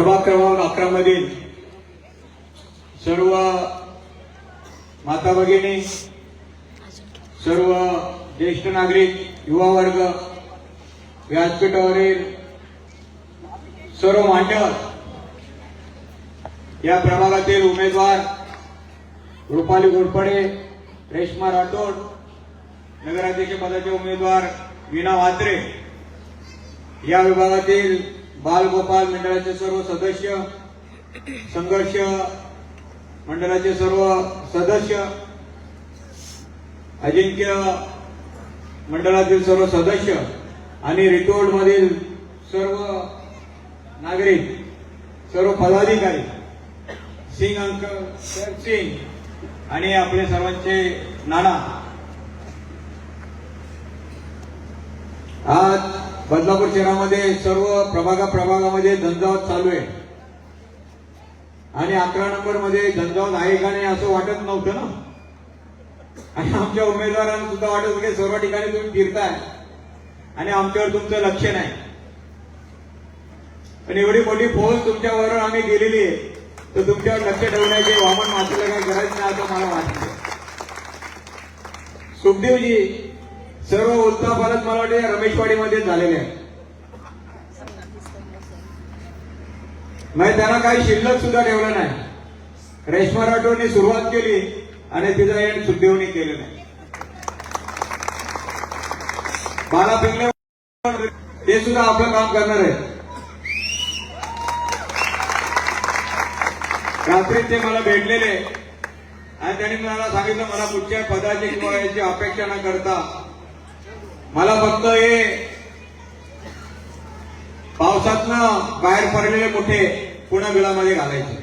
प्रभाग क्रमांक अकरा मधील सर्व माता भगिनी सर्व ज्येष्ठ नागरिक युवा वर्ग व्यासपीठावरील सर्व मान्यवर या प्रभागातील उमेदवार रुपाली घोरपडे रेश्मा राठोड नगराध्यक्ष पदाचे उमेदवार वीणा वात्रे या विभागातील बालगोपाल मंडळाचे सर्व सदस्य संघर्ष मंडळाचे सर्व सदस्य अजिंक्य मंडळातील सर्व सदस्य आणि रिटोड मधील सर्व नागरिक सर्व पदाधिकारी सिंग अंकल सर सिंग आणि आपले सर्वांचे नाना. आज बदलापूर शहरामध्ये सर्व प्रभागा प्रभागामध्ये धंदावत चालू आहे. आणि अकरा नंबरमध्ये झंझावत आहे का नाही असं वाटत नव्हतं ना? आणि आमच्या उमेदवारांना सुद्धा वाटत की सर्व ठिकाणी तुम्ही फिरताय. आणि आमच्यावर तुमचं लक्ष नाही. पण एवढी मोठी फौज तुमच्यावर आम्ही गेलेली आहे. तर तुमच्यावर लक्ष ठेवण्याचे वामन मात्र काही गरज नाही असं मला वाटतं. सुखदेवजी सर्व उत्साह मला वाटते रमेशवाडीमध्ये झालेले आहे. म्हणजे त्यांना काही शिल्लक सुद्धा ठेवलं नाही. रेश्मा राठोडनी सुरुवात केली आणि तिचा एंड सुखदेवनी केलं नाही. बाला पिंगले ते सुद्धा आपलं काम करणार आहे रात्री ते मला भेटलेले आणि त्यांनी मला सांगितलं मला कुठच्या पदाची किंवा याची अपेक्षा न करता मला फक्त हे पावसातनं बाहेर पडलेले मोठे पुन्हा बिळामध्ये घालायचे.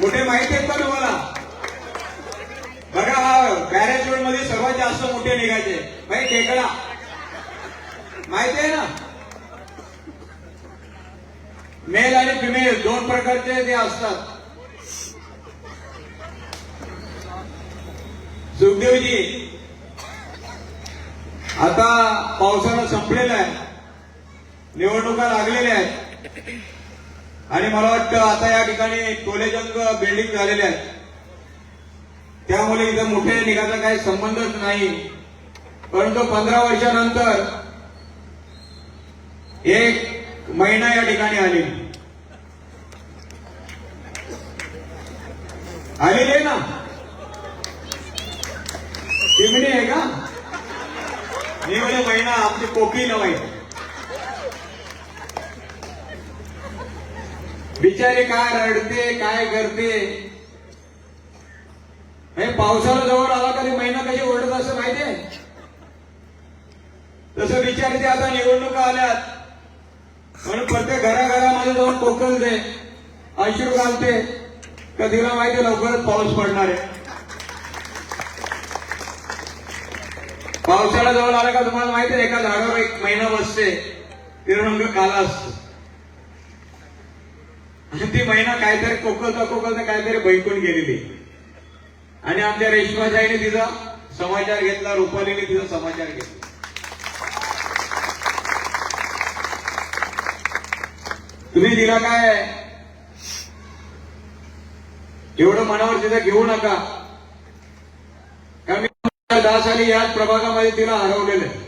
मोठे माहिती आहेत का तुम्हाला? बघा हा बॅरेज रोडमध्ये सर्वात जास्त मोठे निघायचे. भाई खेकडा माहिती आहे ना? मेल आणि फिमेल दोन प्रकारचे ते असतात. सुखदेवजी आता पावसाळा संपलेला आहे. निवडणुका लागलेल्या आहेत. आणि मला वाटतं आता या ठिकाणी टोलेजंग बिल्डिंग झालेल्या आहेत. त्यामुळे इथं मोठे निघाचा काही संबंधच नाही. परंतु पंधरा वर्षानंतर एक महिना या ठिकाणी आली. आलेली आहे ना? चिमणी आहे का? मी म्हणजे महिना आमची कोकी नवाई बिचारी काय रडते काय करते? हे पावसाला जवळ आला तरी महिना कशी ओढत असं माहितीये? तसं बिचारी ते आता निवडणुका आल्यात. म्हणून प्रत्येक घराघरामध्ये जाऊन कोकलते अश्रू घालते. कधीला माहिती लवकरच पाऊस पडणार आहे. पावसाळा जवळ आला का तुम्हाला माहिती आहे एका झाडावर एक महिना बसते. तिरंग काला असतो. आणि ती महिना काहीतरी कोकलता कोकलता काहीतरी बैकून गेलेली. आणि आमच्या रेशमाताईने तिचा समाचार घेतला रुपालीने तिचा समाचार घेतला. तुम्ही तिला काय एवढं मनावर तिथं घेऊ नका. मी दहा याच प्रभागामध्ये तिला हरवलेलं आहे.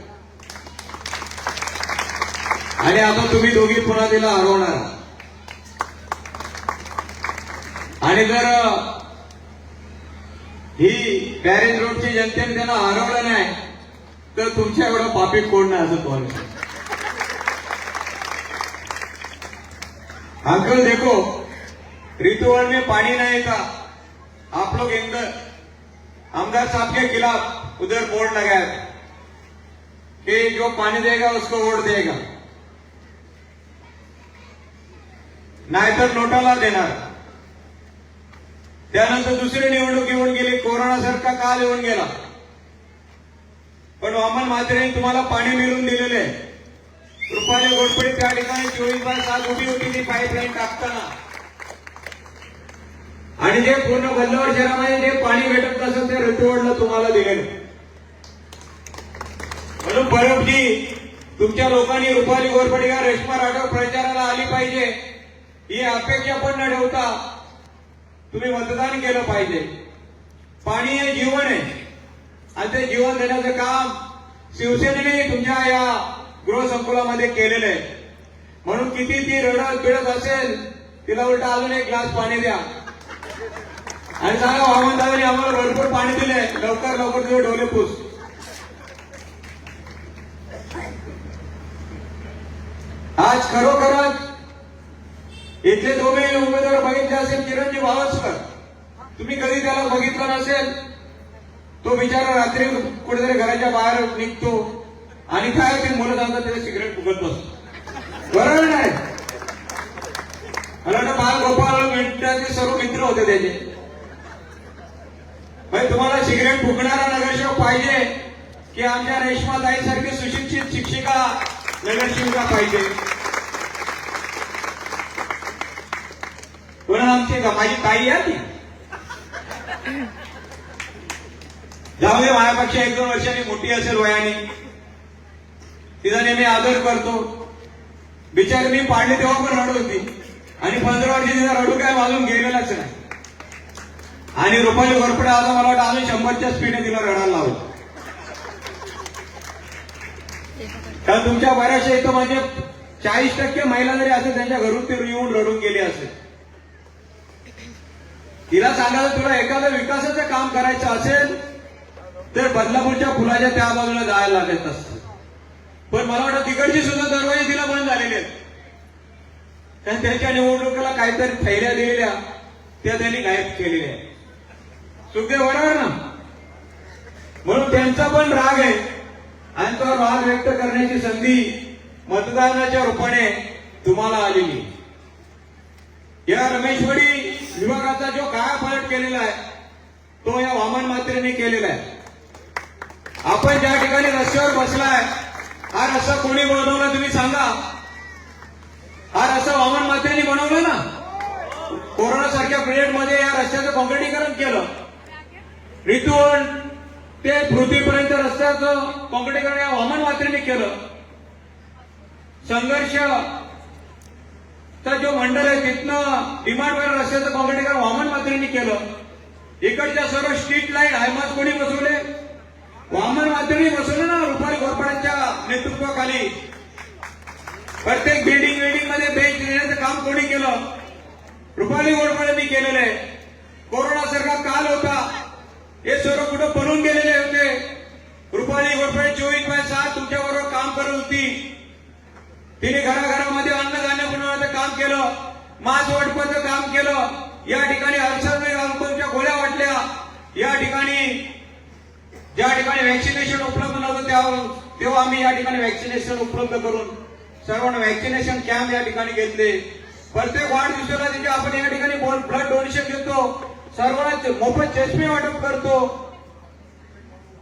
आणि आता तुम्ही दोघी पुन्हा तिला हरवणार आणि जर ही बॅरेज रोडची जनतेने त्यांना हरवलं नाही तर तुमच्या एवढं पापी कोण नाही असं तुम्हाला अंकल देखो ऋतुवर में पाणी नाही का? आप लोग इंदर आमदार साहब के खिलाफ उधर बोर्ड लगाया था कि जो पानी देगा उसको वोट देगा। नाहीतर नोटाला देणार। त्यानंतर दुसरी निवडणूक येऊन गेली. कोरोना सारखा काल येऊन गेला. पण वामन म्हात्रेने तुम्हाला पाणी मिळवून दिलेले आहे. रुपाली गोडपडी त्या ठिकाणी चोवीस बाय सात उभी होती ती पाईपलाईन टाकताना. आणि जे पूर्ण बल्लावर शहरामध्ये जे पाणी भेटत नसेल ते ऋतुवडला तुम्हाला दिलेलं म्हणून परबजी तुमच्या लोकांनी रुपाली गोरपडीकर रेश्मा राठोड प्रचाराला आली पाहिजे. ही अपेक्षा पण न ठेवता तुम्ही मतदान केलं पाहिजे. पाणी हे जीवन आहे. आणि ते जीवन देण्याचं काम शिवसेनेने तुमच्या या गृहसंकुलामध्ये केलेलं आहे. म्हणून किती ती रडत पिडत असेल तिला उलट अजून एक ग्लास पाणी द्या. आणि सांगा वामन दादानी आम्हाला भरपूर पाणी दिले लवकर लवकर तुझे डोले पूस आज खरोखरच इथले दोघे उमेदवार बघितले असेल चिरंजीव भावस्कर तुम्ही कधी त्याला बघितलं नसेल? तो बिचारा रात्री कुठेतरी घराच्या बाहेर निघतो आणि काय ते मुलं जातात त्याला सिगरेट फुकत बसतो बरोबर नाही? मला वाटतं बाल मिनिटाचे सर्व मित्र होते त्याचे. भाई तुम्हाला सिगरेट फुकणारा नगरसेवक पाहिजे की आमच्या रेशमाताई सारखी सुशिक्षित शिक्षिका नगरसेविका पाहिजे. कोणा आमची का? माझी ताई आहे ती. जाऊ दे माझ्यापेक्षा एक दोन वर्षांनी मोठी असेल वयाने. तिचा नेहमी आदर करतो. बिचार मी पाडले तेव्हा पण रडत होती. आणि पंधरा वर्षी तिचा रडू काय वाजून गेलेलाच नाही. आणि रुपाली घोरपडे आता मला वाटतं अजून शंभरच्या स्पीडने तिला रडायला लावलं. कारण तुमच्या बऱ्याचशा इथं म्हणजे चाळीस टक्के महिला जरी असेल त्यांच्या घरून ते येऊन रडून गेली असेल. तिला सांगायचं तुला एखादं विकासाचं काम करायचं असेल तर बदलापूरच्या फुलाच्या त्या बाजूला जायला लागत असत. पण मला वाटतं तिकडची सुद्धा दरवाजे तिला बंद झालेले आहेत. कारण त्यांच्या निवडणुकीला काहीतरी थैल्या दिलेल्या त्या त्यांनी गायब केलेल्या आहेत. सुखदेव बरोबर ना? म्हणून त्यांचा पण राग आहे. आणि तो राग व्यक्त करण्याची संधी मतदानाच्या रूपाने तुम्हाला आलेली. या रमेश्वरी विभागाचा जो कायापालट केलेला आहे तो या वामन मात्रेने केलेला आहे. आपण ज्या ठिकाणी रस्त्यावर बसलाय हा रस्ता कोणी बनवला तुम्ही सांगा? हा रस्ता वामन मात्रेने बनवला ना? कोरोना सारख्या पिरियडमध्ये या रस्त्याचं कॉन्क्रिटीकरण केलं. रितून ते पृथ्वीपर्यंत रस्त्याचं कॉन्क्रिटीकरण या वामन मात्रेने केलं. संघर्ष. जो मंडळ आहे तिथनं डिमांडवर रस्त्याचं कॉन्क्रिटीकरण वामन मात्रेने केलं. इकडच्या सर्व स्ट्रीट लाइट हायमास कोणी बसवले? वामन मात्रेने बसवले ना रुपाली घोरपड्यांच्या नेतृत्वाखाली. प्रत्येक बिल्डिंग बिल्डिंगमध्ये बेंच देण्याचं काम कोणी केलं? रुपाली घोरपड्यांनी केलेलं आहे. कोरोना सरकार काल होता. हे सर्व कुठं पळून गेलेले होते? रुपाली घोरपडे चोवीस बाय सात तुमच्याबरोबर काम करत होती. तिने घराघरामध्ये अन्नधान्य बनवण्याचं काम केलं. मास वाटपाचं काम केलं. या ठिकाणी अल्सरच्या गोळ्या वाटल्या. या ठिकाणी ज्या ठिकाणी व्हॅक्सिनेशन उपलब्ध नव्हतं त्यावर तेव्हा आम्ही या ठिकाणी व्हॅक्सिनेशन उपलब्ध करून सर्वांना व्हॅक्सिनेशन कॅम्प या ठिकाणी घेतले. प्रत्येक वाढदिवसाला तिथे आपण या ठिकाणी ब्लड डोनेशन घेतो. सर्वांना मोफत चष्मे वाटप करतो.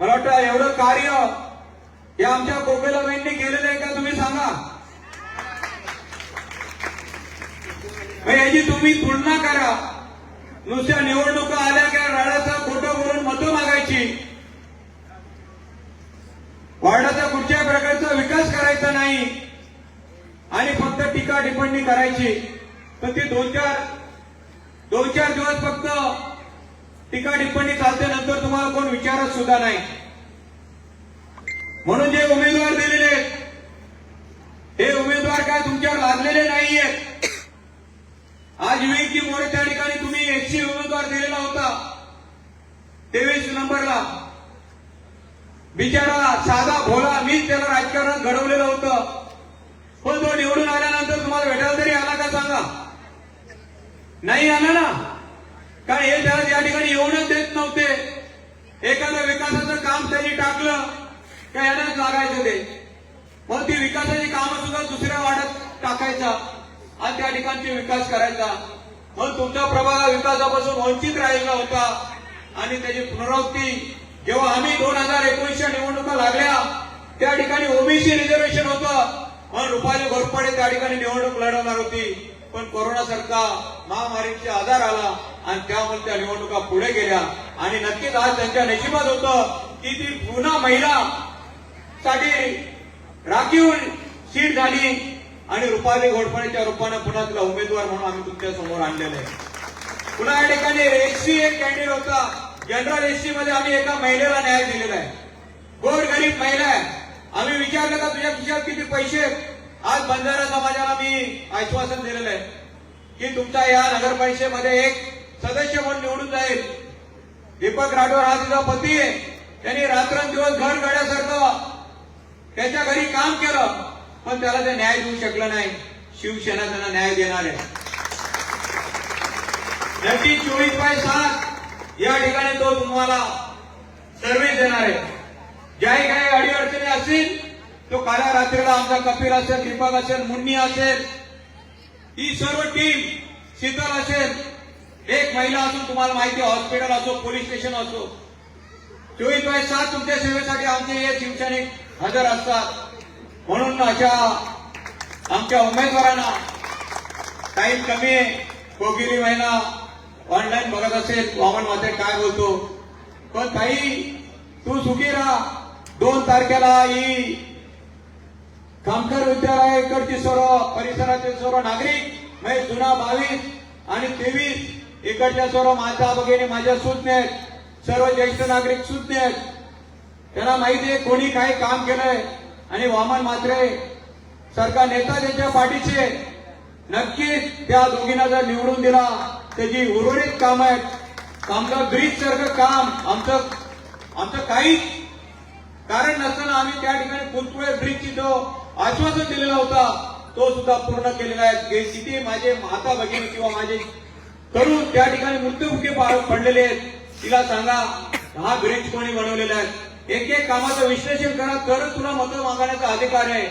मला वाटतं एवढं कार्य हे आमच्या कोपेलाबाईंनी केलेलं आहे का तुम्ही सांगा? याची तुम्ही तुलना करा. नुसत्या निवडणुका आल्या की राडाचा खोटं बोलून मतं मागायची? वार्डाचा कुठच्या प्रकारचा विकास करायचा नाही? आणि फक्त टीका टिप्पणी करायची. तर ती दोन चार दोन चार दिवस फक्त टीका टिप्पणी चालते नंतर तुम्हाला कोण विचारत सुद्धा नाही. म्हणून जे उमेदवार दिलेले आहेत हे उमेदवार काय तुमच्यावर लादलेले नाहीयेत आज विकी मोरे त्या ठिकाणी तुम्ही एससी उमेदवार दिलेला होता. तेवीस नंबरला. बिचारा साधा भोला मीच त्याला राजकारणात घडवलेलं होतं. पण तो निवडून आल्यानंतर तुम्हाला भेटायला तरी नाही आला ना. कारण हे त्याला या ठिकाणी येऊनच देत नव्हते? एखादं विकासाचं काम त्यांनी टाकलं का यालाच लागायचं ते? मग ती विकासाची कामं सुद्धा दुसऱ्या वाड्यात टाकायचा आणि त्या ठिकाणचे विकास करायचा. मग तुमचा प्रभाग विकासापासून वंचित राहिला होता आणि त्याची पुनरावृत्ती जेव्हा आम्ही दोन हजार एकोणीसच्या निवडणुका लागल्या त्या ठिकाणी ओबीसी रिझर्वेशन होतं. म्हणून रुपाली घोरपडे त्या ठिकाणी निवडणूक लढवणार होती. पण कोरोना सरकार महामारीचा आधार आला आणि त्यामुळे त्या निवडणुका पुढे गेल्या. आणि नक्कीच आज त्यांच्या नशिबात होतं की ती पुन्हा महिला साठी राखीव सीट झाली आणि रुपाली घोडपणेच्या रूपानं पुन्हा तिला उमेदवार म्हणून आम्ही तुमच्यासमोर आणलेले आहे. पुन्हा या ठिकाणी एससी एक कॅन्डिडेट होता. जनरल एससी मध्ये आम्ही एका महिलेला न्याय दिलेला आहे. गोर गरीब महिला आहे. आम्ही विचारलं का तुझ्या खिशात किती पैसे आज बंजारा समाजाला मी आश्वासन दिलेलं आहे. की तुमच्या या नगरपरिषदेमध्ये एक सदस्य म्हणून निवडून जाईल. दीपक राठोड हा तिचा पती आहे. त्यांनी रात्रंदिवस घर गड्यासारखं त्याच्या घरी काम केलं पण त्याला ते न्याय देऊ शकलं नाही. शिवसेना त्यांना न्याय देणार आहे. नक्की चोवीस बाय सात या ठिकाणी तो तुम्हाला सर्व्हिस देणार आहे. ज्याही काही अडीअडचणी असतील तो काल्या रात्रीला आमचा कपिल असेल दीपक असेल मुन्नी असेल ही सर्व टीम शीतल असेल एक महिला असून तुम्हाला माहिती हॉस्पिटल असो पोलीस स्टेशन असो चोवीस बाय सात तुमच्या सेवेसाठी आमचे हे शिवसैनिक हजर असतात. म्हणून अशा आमच्या उमेदवारांना टाईम कमी आहे कोगिरी महिना ऑनलाईन बघत असेल वामन माते काय बोलतो. पण ताई तू सुखी राहा. दोन तारखेला ही कामकर विद्यालय इकडची सर्व परिसरातील सर्व नागरिक म्हणजे जुना बावीस आणि तेवीस इकडच्या सर्व माझ्या भगिनी माझ्या सुज्ञ आहेत सर्व ज्येष्ठ नागरिक सुज्ञ आहेत त्यांना माहिती आहे कोणी काही काम केलंय आणि वामन मात्रे सरकार नेता त्यांच्या पाठीचे नक्कीच त्या दोघींना जर निवडून दिला त्याची उर्वरित काम आहेत. आमचं ब्रिज सारखं काम आमचं आमचं काहीच कारण नसताना आम्ही त्या ठिकाणी पुलपुळे ब्रिजची जो आश्वासन दिलेला होता तो सुद्धा पूर्ण केलेला आहे. जे किती माझे माता भगिनी किंवा माझे तरुण त्या ठिकाणी मृत्युमुखी पडलेले आहेत. तिला सांगा हा ब्रिज कोणी बनवलेला आहे? एक एक कामाचं विश्लेषण करा तरच तुला मतं मागण्याचा अधिकार आहे.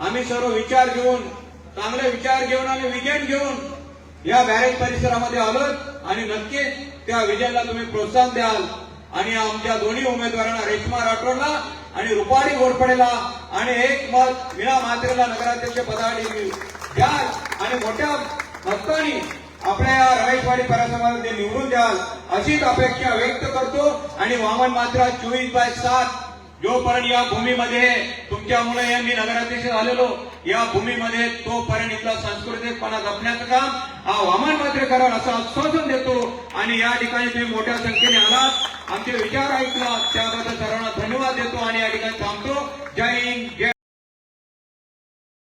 आम्ही सर्व विचार घेऊन चांगले विचार घेऊन आणि विजन घेऊन या बॅरेज परिसरामध्ये आलोत आणि नक्कीच त्या विजयाला तुम्ही प्रोत्साहन द्याल. आणि आमच्या दोन्ही उमेदवारांना रेश्मा राठोडला आणि रुपाली घोरपडेला आणि एक मत विना मात्रेला नगराध्यक्ष पदासाठी द्याल. आणि मोठ्या मतांनी आपल्या या रमेशवाडी परिसरामध्ये निवडून द्याल. अशीच अपेक्षा व्यक्त करतो. आणि वामन मात्रा चोवीस बाय सात. जोपर्यंत या भूमीमध्ये तुमच्यामुळे मी नगराध्यक्ष झालेलो या भूमीमध्ये तोपर्यंत इथला सांस्कृतिकपणा जपण्याचं काम हा हवामान मात्र कराल असं आश्वासन देतो. आणि या ठिकाणी तुम्ही मोठ्या संख्येने आलात आमचे विचार ऐकला त्याबद्दल सर्वांना धन्यवाद देतो आणि या ठिकाणी थांबतो. जय हिंद जय